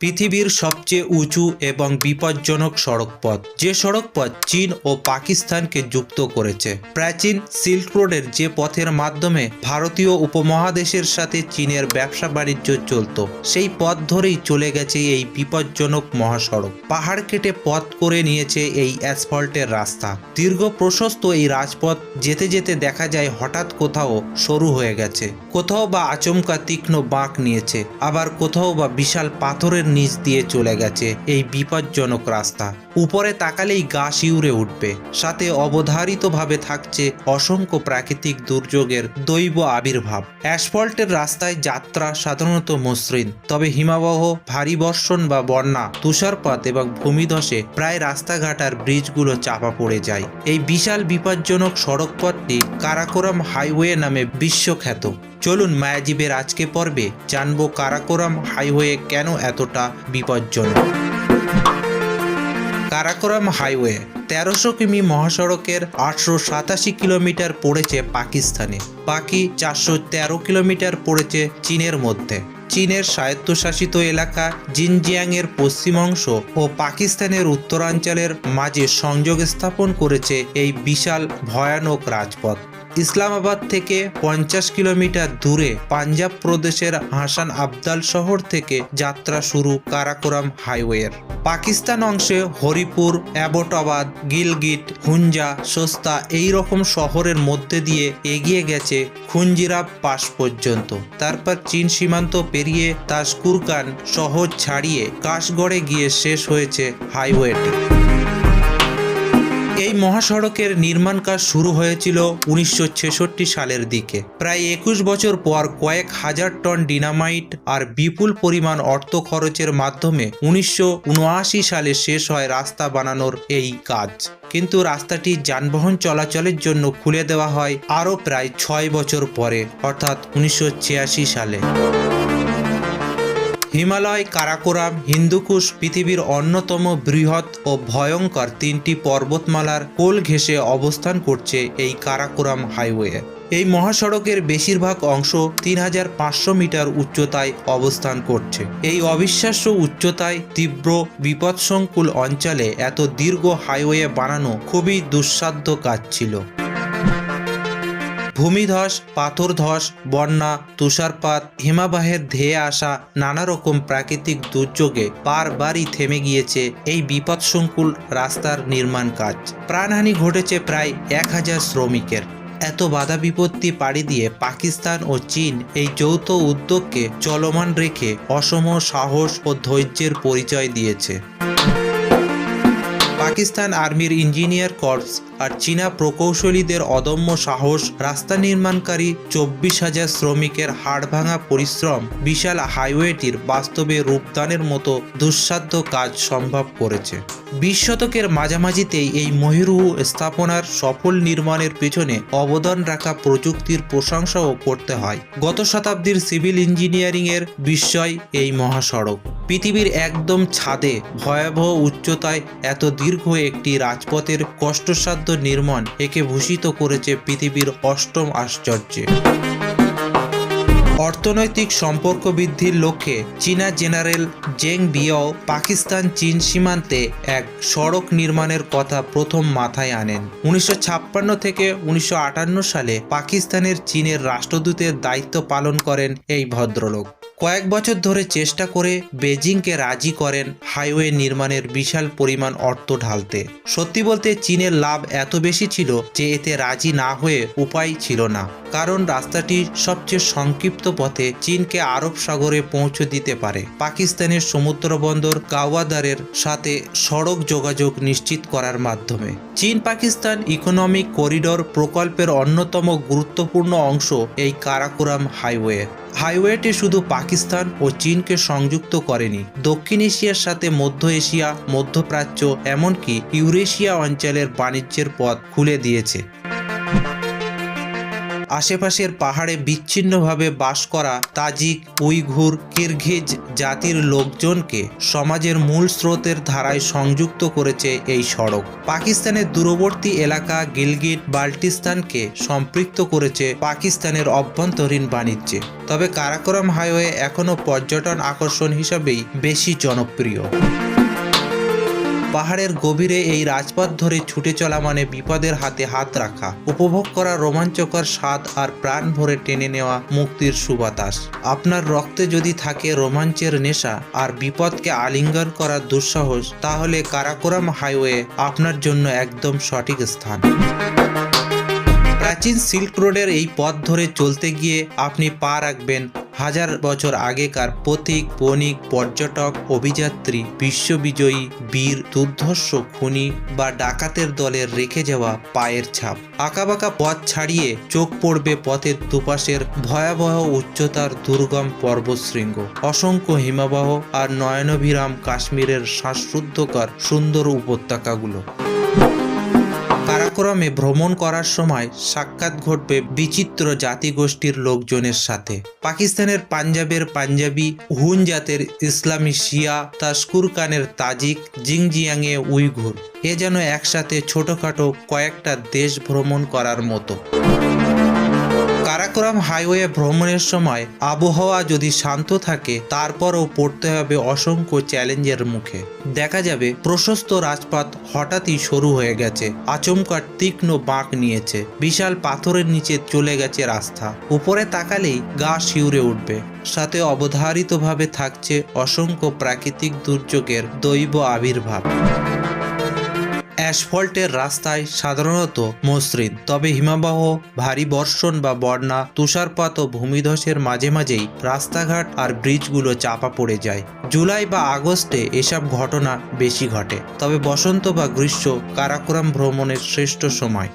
পৃথিবীর সবচেয়ে উঁচু এবং বিপজ্জনক সড়কপথ। যে সড়কপথ চীন ও পাকিস্তানকে যুক্ত করেছে। প্রাচীন সিল্ক রোডের যে পথের মাধ্যমে ভারতীয় উপমহাদেশের সাথে চীনের ব্যবসা বাণিজ্য চলত, সেই পথ ধরেই চলে গেছে এই বিপজ্জনক মহাসড়ক। পাহাড় কেটে পথ করে নিয়েছে এই অ্যাসফল্টের রাস্তা। দীর্ঘ প্রশস্ত এই রাজপথ যেতে যেতে দেখা যায় হঠাৎ কোথাও সরু হয়ে গেছে। কোথাও বা আচমকা তীক্ষ্ণ বাঁক নিয়েছে, আবার কোথাও বা বিশাল পাথরের নিচ দিয়ে চলে গেছে এই বিপজ্জনক রাস্তা। উপরে তাকালেই গা শিউরে উঠবে। সাথে অবধারিতভাবে থাকছে অসংখ্য প্রাকৃতিক দুর্যোগের দৈব আবির্ভাব। অ্যাসফল্টের রাস্তায় যাত্রা সাধারণত মসৃণ, তবে হিমাবহ, ভারী বর্ষণ বা বন্যা, তুষারপাত এবং ভূমিধসে প্রায় রাস্তাঘাট আর ব্রিজগুলো চাপা পড়ে যায়। এই বিশাল বিপজ্জনক সড়কপথটি কারাকোরাম হাইওয়ে নামে বিশ্বখ্যাত। চলুন মায়াজীবের আজকে পর্বে জানব কারাকোরাম হাইওয়ে কেন এতটা বিপজ্জনক। কারাকোরাম হাইওয়ে তেরোশো কিমি মহাসড়কের আটশো সাতাশি কিলোমিটার পড়েছে পাকিস্তানে। বাকি চারশো তেরো কিলোমিটার পড়েছে চীনের মধ্যে। চীনের স্বায়ত্তশাসিত এলাকা জিনজিয়াংয়ের পশ্চিম অংশ ও পাকিস্তানের উত্তরাঞ্চলের মাঝে সংযোগ স্থাপন করেছে এই বিশাল ভয়ানক রাজপথ। ইসলামাবাদ থেকে পঞ্চাশ কিলোমিটার দূরে পাঞ্জাব প্রদেশের হাসান আবদাল শহর থেকে যাত্রা শুরু কারাকোরাম হাইওয়ের। পাকিস্তান অংশে হরিপুর, অ্যাবোটাবাদ, গিলগিট হুঞ্জা সস্তা এই রকম শহরের মধ্যে দিয়ে এগিয়ে গেছে খুঞ্জিরাব পাস পর্যন্ত। তারপর চীন সীমান্ত পেরিয়ে তাসকুরকান শহর ছাড়িয়ে কাশগড়ে গিয়ে শেষ হয়েছে হাইওয়েটি। মহাসড়কের নির্মাণ কাজ শুরু হয়েছিল উনিশশো ছেষট্টি সালের দিকে। প্রায় একুশ বছর পর কয়েক হাজার টন ডিনামাইট আর বিপুল পরিমাণ অর্থ খরচের মাধ্যমে উনিশশো উনআশি সালে শেষ হয় রাস্তা বানানোর এই কাজ। কিন্তু রাস্তাটি যানবাহন চলাচলের জন্য খুলে দেওয়া হয় আরও প্রায় ছয় বছর পরে, অর্থাৎ উনিশশো ছিয়াশি সালে। হিমালয়, কারাকোরাম, হিন্দুকুশ পৃথিবীর অন্যতম বৃহৎ ও ভয়ঙ্কর তিনটি পর্বতমালার কোল ঘেঁষে অবস্থান করছে এই কারাকোরাম হাইওয়ে। এই মহাসড়কের বেশিরভাগ অংশ তিন হাজার পাঁচশো মিটার উচ্চতায় অবস্থান করছে। এই অবিশ্বাস্য উচ্চতায় তীব্র বিপদসংকুল অঞ্চলে এত দীর্ঘ হাইওয়ে বানানো খুবই দুঃসাধ্য কাজ ছিল। ভূমিধস, পাথরধস, বন্যা, তুষারপাত, হিমাবাহের ধেয়ে আসা নানা রকম প্রাকৃতিক দুর্যোগে বারবারই থেমে গিয়েছে এই বিপদসংকুল রাস্তার নির্মাণ কাজ। প্রাণহানি ঘটেছে প্রায় এক হাজার শ্রমিকের। এত বাধা বিপত্তি পাড়ি দিয়ে পাকিস্তান ও চীন এই যৌথ উদ্যোগকে চলমান রেখে অসম সাহস ও ধৈর্যের পরিচয় দিয়েছে। পাকিস্তান আর্মির ইঞ্জিনিয়ার কর্পস আর চীনা প্রকৌশলীদের অদম্য সাহস রাস্তা নির্মাণকারী চব্বিশ হাজার শ্রমিকের হাড়ভাঙা পরিশ্রম বিশাল হাইওয়েটির বাস্তবে রূপদানের মতো দুঃসাধ্য কাজ সম্ভব করেছে। বিশ শতকের মাঝামাঝিতেই এই মহিরুহ স্থাপনার সফল নির্মাণের পেছনে অবদান রাখা প্রযুক্তির প্রশংসাও করতে হয়। গত শতাব্দীর সিভিল ইঞ্জিনিয়ারিং এর বিস্ময় এই মহাসড়ক। পৃথিবীর একদম ছাদে ভয়াবহ উচ্চতায় এত দীর্ঘ একটি রাজপথের কষ্টসাধ্য নির্মাণ একে ভূষিত করেছে পৃথিবীর অষ্টম আশ্চর্যে। অর্থনৈতিক সম্পর্ক বৃদ্ধির লক্ষ্যে চীনা জেনারেল জেং বিয়াও পাকিস্তান চীন সীমান্তে এক সড়ক নির্মাণের কথা প্রথম মাথায় আনেন। উনিশশো ছাপ্পান্ন থেকে উনিশশো আটান্ন সালে পাকিস্তানের চীনের রাষ্ট্রদূতের দায়িত্ব পালন করেন এই ভদ্রলোক। কয়েক বছর ধরে চেষ্টা করে বেজিংকে রাজি করেন হাইওয়ে নির্মাণের বিশাল পরিমাণ অর্থ ঢালতে। সত্যি বলতে চীনের লাভ এত বেশি ছিল যে এতে রাজি না হয়ে উপায় ছিল না। কারণ রাস্তাটি সবচেয়ে সংক্ষিপ্ত পথে চীনকে আরব সাগরে পৌঁছে দিতে পারে। পাকিস্তানের সমুদ্র বন্দর গাওয়াদারের সাথে সড়ক যোগাযোগ নিশ্চিত করার মাধ্যমে। চীন পাকিস্তান ইকোনমিক করিডোর প্রকল্পের অন্যতম গুরুত্বপূর্ণ অংশ এই কারাকোরাম হাইওয়ে। হাইওয়েটি শুধু পাকিস্তান ও চীনকে সংযুক্ত করেনি। দক্ষিণ এশিয়ার সাথে মধ্য এশিয়া, মধ্যপ্রাচ্য, এমনকি ইউরেশিয়া অঞ্চলের বাণিজ্যের পথ খুলে দিয়েছে। আশেপাশের পাহাড়ে বিচ্ছিন্নভাবে বাস করা তাজিক, উইঘুর কিরঘিজ জাতির লোকজনকে সমাজের মূল স্রোতের ধারায় সংযুক্ত করেছে এই সড়ক। পাকিস্তানের দূরবর্তী এলাকা গিলগিট, বাল্টিস্তানকে সম্পৃক্ত করেছে পাকিস্তানের অভ্যন্তরীণ বাণিজ্যে। তবে কারাকোরাম হাইওয়ে এখনও পর্যটন আকর্ষণ হিসাবেই বেশি জনপ্রিয়। পাহাড়ের গভীরে এই রাজপথ ধরে ছুটে চলা মানে বিপদের হাতে হাত রাখা। উপভোগ করা রোমাঞ্চকর স্বাদ আর প্রাণ ভরে টেনে নেওয়া মুক্তির সুবাতাস। আপনার রক্তে যদি থাকে রোমাঞ্চের নেশা আর বিপদকে আলিঙ্গন করার দুঃসাহস, তাহলে কারাকোরাম হাইওয়ে আপনার জন্য একদম সঠিক স্থান। প্রাচীন সিল্ক রোডের এই পথ ধরে চলতে গিয়ে আপনি পা রাখবেন হাজার বছর আগেকার পথিক, বণিক, পর্যটক, অভিযাত্রী, বিশ্ববিজয়ী, বীর, দুর্ধর্ষ, খুনি বা ডাকাতের দলের রেখে যাওয়া পায়ের ছাপ। আঁকাবাঁকা পথ ছাড়িয়ে চোখ পড়বে পথের দুপাশের ভয়াবহ উচ্চতার দুর্গম পর্বতশৃঙ্গ। অসংখ্য হিমাবহ আর নয়নভিরাম কাশ্মীরের শ্বাসরুদ্ধকর সুন্দর উপত্যকাগুলো। কারাকোরামে ভ্রমণ করার সময় সাক্ষাৎ ঘটবে বিচিত্র জাতিগোষ্ঠীর লোকজনের সাথে। পাকিস্তানের পাঞ্জাবের পাঞ্জাবি, হুন জাতের ইসলামী শিয়া তাস্কুর খানের তাজিক, জিংজিয়াংয়ে উইঘুর। এ যেন একসাথে ছোটখাটো কয়েকটা দেশ ভ্রমণ করার মতো। কারাকোরাম হাইওয়ে ভ্রমণের সময় আবহাওয়া যদি শান্ত থাকে, তারপরও পড়তে হবে অসংখ্য চ্যালেঞ্জের মুখে। দেখা যাবে, প্রশস্ত রাজপথ হঠাৎই সরু হয়ে গেছে, আচমকা তীক্ষ্ণ বাঁক নিয়েছে, বিশাল পাথরের নিচে চলে গেছে রাস্তা। উপরে তাকালেই গা শিউরে উঠবে। সাথে অবধারিতভাবে থাকছে অসংখ্য প্রাকৃতিক দুর্যোগের দৈব আবির্ভাব। অ্যাসফল্টের রাস্তায় সাধারণত মসৃণ। তবে হিমাবহ, ভারী বর্ষণ বা বন্যা, তুষারপাত ও ভূমিধসের মাঝে মাঝেই রাস্তাঘাট আর ব্রিজগুলো চাপা পড়ে যায়। জুলাই বা আগস্টে এসব ঘটনা বেশি ঘটে। তবে বসন্ত বা গ্রীষ্ম কারাকোরাম ভ্রমণের শ্রেষ্ঠ সময়।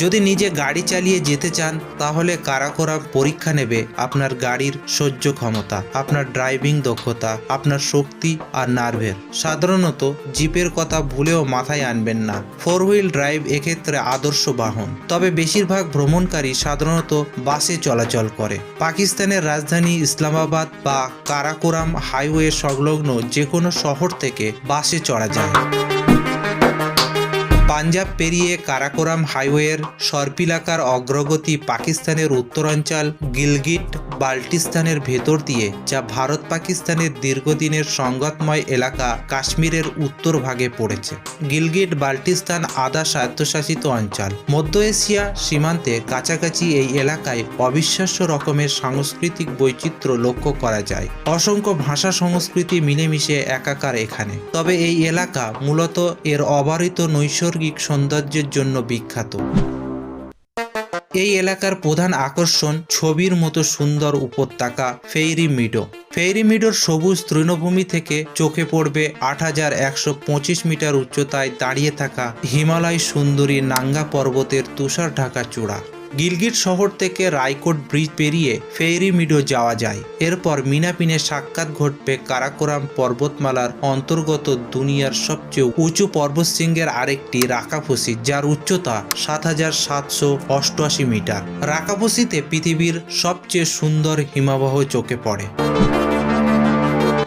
যদি নিজে গাড়ি চালিয়ে যেতে চান, তাহলে কারাকোরাম পরীক্ষা নেবে আপনার গাড়ির সহ্য ক্ষমতা, আপনার ড্রাইভিং দক্ষতা, আপনার শক্তি আর নার্ভের। সাধারণত জিপের কথা ভুলেও মাথায় আনবেন না। ফোর হুইল ড্রাইভ এক্ষেত্রে আদর্শ বাহন। তবে বেশিরভাগ ভ্রমণকারী সাধারণত বাসে চলাচল করে। পাকিস্তানের রাজধানী ইসলামাবাদ বা কারাকোরাম হাইওয়ে সংলগ্ন যে কোনো শহর থেকে বাসে চড়া যায়। পাঞ্জাব পেরিয়ে কারাকোরাম হাইওয়ের সর্পিলাকার অগ্রগতি পাকিস্তানের উত্তরাঞ্চল গিলগিট বাল্টিস্তানের ভেতর দিয়ে, যা ভারত পাকিস্তানের দীর্ঘদিনের সংঘাতময় এলাকা কাশ্মীরের উত্তর ভাগে পড়েছে। গিলগিট বাল্টিস্তান আধা স্বায়ত্তশাসিত অঞ্চল। মধ্য এশিয়া সীমান্তে কাছাকাছি এই এলাকায় অবিশ্বাস্য রকমের সাংস্কৃতিক বৈচিত্র্য লক্ষ্য করা যায়। অসংখ্য ভাষা সংস্কৃতি মিলেমিশে একাকার এখানে। তবে এই এলাকা মূলত এর অবারিত নৈসর্গিক সৌন্দর্যের জন্য বিখ্যাত। এই এলাকার প্রধান আকর্ষণ ছবির মতো সুন্দর উপত্যকা ফেইরি মিডো। ফেইরি মিডোর সবুজ তৃণভূমি থেকে চোখে পড়বে আট হাজার একশো পঁচিশ মিটার উচ্চতায় দাঁড়িয়ে থাকা হিমালয় সুন্দরী নাঙ্গা পর্বতের তুষার ঢাকা চূড়া। গিলগিট শহর থেকে রায়কোট ব্রিজ পেরিয়ে ফেরি মিডো যাওয়া যায়। এরপর মিনাপিনে সাক্ষাৎ ঘটবে কারাকোরাম পর্বতমালার অন্তর্গত দুনিয়ার সবচেয়ে উঁচু পর্বতশৃঙ্গের আরেকটি রাকাফসি, যার উচ্চতা সাত হাজার সাতশো অষ্টআশি মিটার। রাকাফসিতে পৃথিবীর সবচেয়ে সুন্দর হিমাবহ চোখে পড়ে।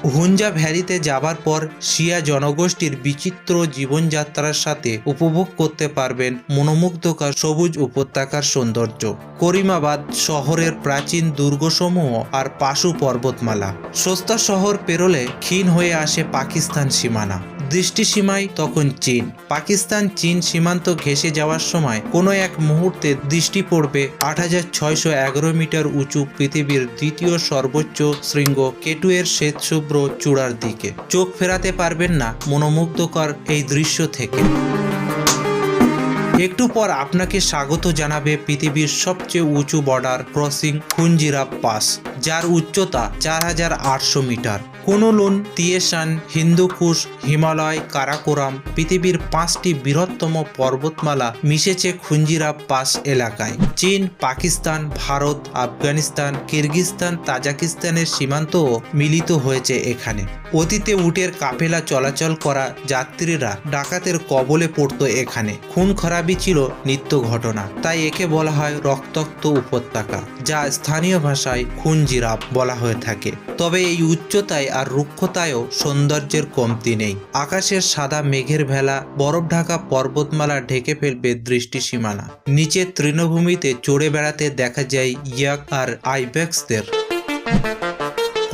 হুঞ্জা ভ্যালিতে যাবার পর শিয়া জনগোষ্ঠীর বিচিত্র জীবনযাত্রার সাথে উপভোগ করতে পারবেন মনোমুগ্ধকর সবুজ উপত্যকার সৌন্দর্য। করিমাবাদ শহরের প্রাচীন দুর্গসমূহ আর পাশু পর্বতমালা। সস্তা শহর পেরোলে ক্ষীণ হয়ে আসে পাকিস্তান সীমানা। দৃষ্টিসীমায় তখন চীন। পাকিস্তান চীন সীমান্ত ঘেঁষে যাওয়ার সময় কোনো এক মুহূর্তে দৃষ্টি পড়বে আট হাজার ছয়শো এগারো মিটার উঁচু পৃথিবীর দ্বিতীয় সর্বোচ্চ শৃঙ্গ কেটুয়ের শ্বেতশুভ্র চূড়ার দিকে। চোখ ফেরাতে পারবেন না মনোমুগ্ধকর এই দৃশ্য থেকে। একটু পর আপনাকে স্বাগত জানাবে পৃথিবীর সবচেয়ে উঁচু বর্ডার ক্রসিং খুঞ্জিরা পাস, যার উচ্চতা চার হাজার আটশো metre. Kunlun, Tien Shan Hindu Kush Himalaya, Karakoram পৃথিবীর পাঁচটি বৃহত্তম পর্বতমালা মিশেছে খুঞ্জিরা পাস এলাকায়। চীন, পাকিস্তান, ভারত, আফগানিস্তান কিরগিস্তান তাজাকিস্তানের সীমান্তও মিলিত হয়েছে এখানে। অতীতে উটের কাফেলা চলাচল করা যাত্রীরা ডাকাতের কবলে পড়তো এখানে। খুন খরাবে ছিল নিত্য ঘটনা। তাই একে বলা হয় রক্তাক্ত উপত্যকা, যা স্থানীয় ভাষায় খুনজিরাপ বলা হয়ে থাকে। তবে এই উচ্চতায় আর রুক্ষতায়ও সৌন্দর্যের কমতি নেই। আকাশের সাদা মেঘের ভেলা, বরফ ঢাকা পর্বতমালা ঢেকে ফেলবে দৃষ্টি সীমানা। নিচে তৃণভূমিতে চড়ে বেড়াতে দেখা যায় ইয়াক আর আইব্যাক্সদের।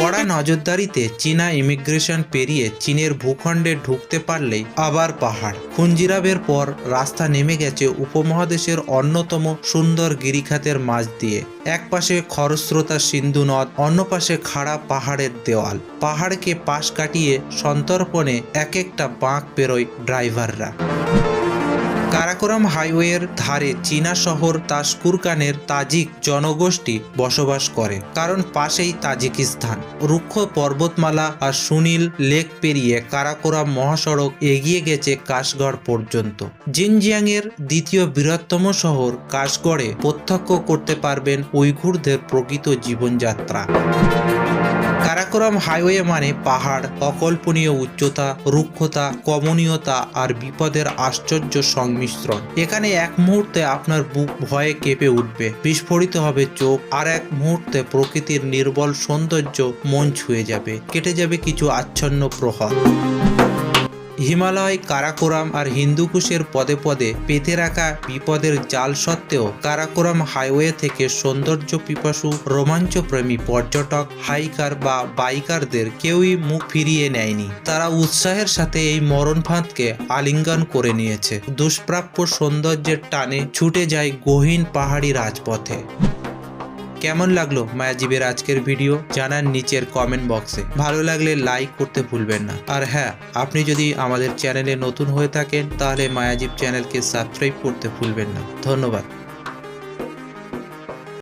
কড়া নজরদারিতে চীনা ইমিগ্রেশন পেরিয়ে চীনের ভূখণ্ডে ঢুকতে পারলেই আবার পাহাড়। খুঞ্জিরাবের পর রাস্তা নেমে গেছে উপমহাদেশের অন্যতম সুন্দর গিরিখাতের মাঝ দিয়ে। এক পাশে খরস্রোতা সিন্ধু নদ, অন্য পাশে খাড়া পাহাড়ের দেওয়াল। পাহাড়কে পাশ কাটিয়ে সন্তর্পণে এক একটা বাঁক পেরোয় ড্রাইভাররা। কারাকোরাম হাইওয়ের ধারে চীনা শহর তাসকুরকানের তাজিক জনগোষ্ঠী বসবাস করে, কারণ পাশেই তাজিকিস্তান। রুক্ষ পর্বতমালা আর সুনীল লেক পেরিয়ে কারাকোরাম মহাসড়ক এগিয়ে গেছে কাশগড় পর্যন্ত। জিনজিয়াংয়ের দ্বিতীয় বৃহত্তম শহর কাশগড়ে প্রত্যক্ষ করতে পারবেন উইঘুরদের প্রকৃত জীবনযাত্রা। কারাকোরাম হাইওয়ে মানে পাহাড়, অকল্পনীয় উচ্চতা, রুক্ষতা, কমনীয়তা আর বিপদের আশ্চর্য সংমিশ্রণ। এখানে এক মুহূর্তে আপনার বুক ভয়ে কেঁপে উঠবে। বিস্ফোরিত হবে চোখ আর এক মুহূর্তে প্রকৃতির নির্বল সৌন্দর্য মন ছুঁয়ে যাবে। কেটে যাবে কিছু আচ্ছন্ন প্রহর। হিমালয়, কারাকোরাম আর হিন্দুকুশের পদে পদে পেতে রাখা বিপদের জাল সত্ত্বেও কারাকোরাম হাইওয়ে থেকে সৌন্দর্য পিপাসু, রোমাঞ্চপ্রেমী পর্যটক, হাইকার বা বাইকারদের কেউই মুখ ফিরিয়ে নেয়নি। তারা উৎসাহের সাথে এই মরণফাঁদকে আলিঙ্গন করে নিয়েছে। দুষ্প্রাপ্য সৌন্দর্যের টানে ছুটে যায় গহীন পাহাড়ি রাজপথে। কেমন লাগল মায়াজীবের আজকের ভিডিও? জানান নিচের কমেন্ট বক্সে ভালো লাগলে লাইক করতে ভুলবেন না। আর হ্যাঁ আপনি যদি আমাদের চ্যানেলে নতুন হয়ে থাকেন, তাহলে মায়াজীব চ্যানেলকে সাবস্ক্রাইব করতে ভুলবেন না। ধন্যবাদ।